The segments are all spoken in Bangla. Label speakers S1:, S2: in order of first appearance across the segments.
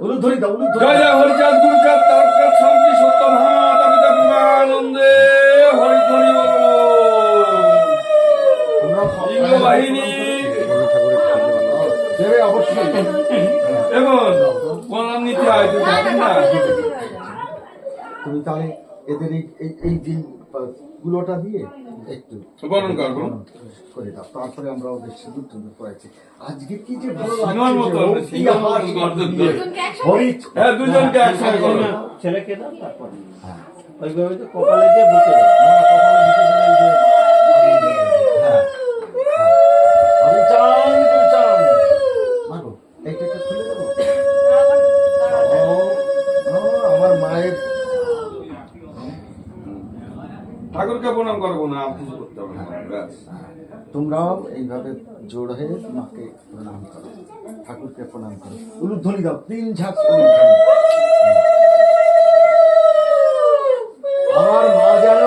S1: উলুধ্বনি দাও উলুধ্বনি
S2: জয় জয় হরিচাঁদ গুরুচাঁদ শান্তি সিংহ বাহিনী। এবং প্রণাম নিতে হয় তুমি জানেন না
S1: তুমি তাহলে এদের এই- এই- এই গুলোটা দিয়ে একটু
S2: বরণ কর,
S1: করে দাও। তারপরে আমরা ওদের সিঁদুর টুন্দুর করেছি আজকে কি যে ভালো
S2: হ্যাঁ করো।
S3: ছেলেকে দাও তারপর। ওইভাবে তো কপালে বুকে
S1: যে- হ্যাঁ, হ্যাঁ। মাগো, এইটা একটু খুলে দেবো?
S2: ঠাকুরকে প্রণাম করব না আর কিছু করতে হবে না।
S1: তোমরাও এইভাবে জোর হয়ে মাকে প্রণাম করো, ঠাকুরকে প্রণাম করো। উলুধ্বনি দাও, তিন ঝাঁক আমার মা যেন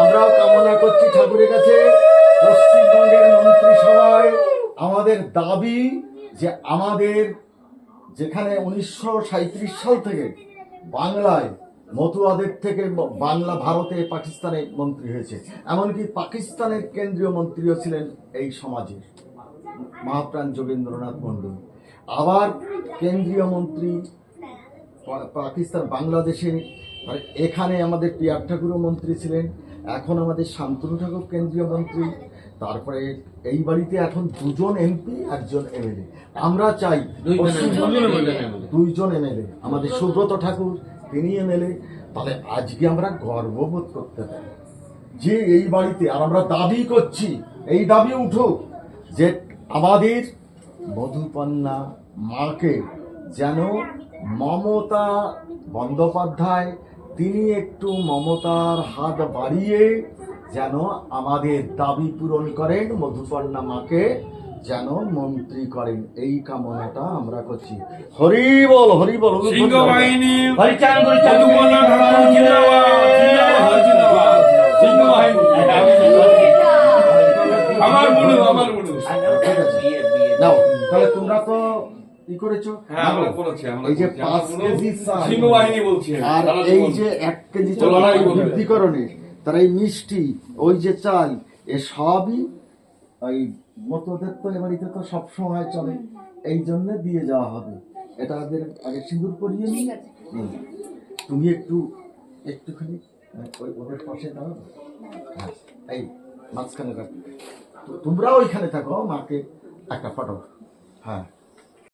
S1: আমরাও কামনা করছি ঠাকুরের কাছে, পশ্চিমবঙ্গের মন্ত্রিসভায় আমাদের দাবি যে আমাদের যেখানে উনিশশো সাল থেকে বাংলায় মতুয়াদের থেকে বাংলা ভারতে পাকিস্তানে মন্ত্রী হয়েছে। এমনকি পাকিস্তানের কেন্দ্রীয় মন্ত্রীও ছিলেন এই সমাজের। মহাপ্রাণ যোগেন্দ্রনাথ মন্ডল আবার কেন্দ্রীয় মন্ত্রী পাকিস্তান বাংলাদেশে এখানে আমাদের পিয়ার ঠাকুরও মন্ত্রী ছিলেন। এখন আমাদের শান্তনু ঠাকুর কেন্দ্রীয় মন্ত্রী। তারপরে এই বাড়িতে এখন দুজন এমপি একজন এমএলএ আমরা চাই দুইজন এমএলএ আমাদের সুব্রত ঠাকুর তিনি এমএলএ তাহলে আজকে আমরা গর্ববোধ করতে পারি। যে এই বাড়িতে, আর আমরা দাবি করছি, এই দাবি উঠুক যে আমাদের মধুপন্না মাকে যেন মমতা বন্দ্যোপাধ্যায়, তিনি একটু মমতার হাত বাড়িয়ে যেন আমাদের দাবি পূরণ করেন মধুপর্ণা মাকে। যেন মন্ত্রী করেন। এই কামনাটা আমরা করছি। হরি বল হরি বল
S2: সিংহ বাহিনী আমার আমার
S1: ঠিক আছে
S3: বিয়ে
S1: তাহলে তোমরা তো ই করেছ।
S2: হ্যাঁ আমরা
S1: এই যে পাঁচ কেজি
S2: সিংহ বাহিনী বলছি।
S1: আর এই যে এক কেজি। বৃদ্ধিকরণের তার এই মিষ্টি ওই যে চাল এ সবই ওই মতদের তো এবাড়িতে বাড়িতে তো সব সময় চলে। এই জন্য দিয়ে যাওয়া হবে। এটা ওদের আগে সিঁদুর পরিয়ে নি হুম। তুমি একটু একটুখানি আহ, ওই ওদের পাশে দাঁড়াও। হ্যাঁ এই মাঝখানে রাখ তো তোমরাও ওইখানে থাকো মাকে একটা ফটো। হ্যাঁ।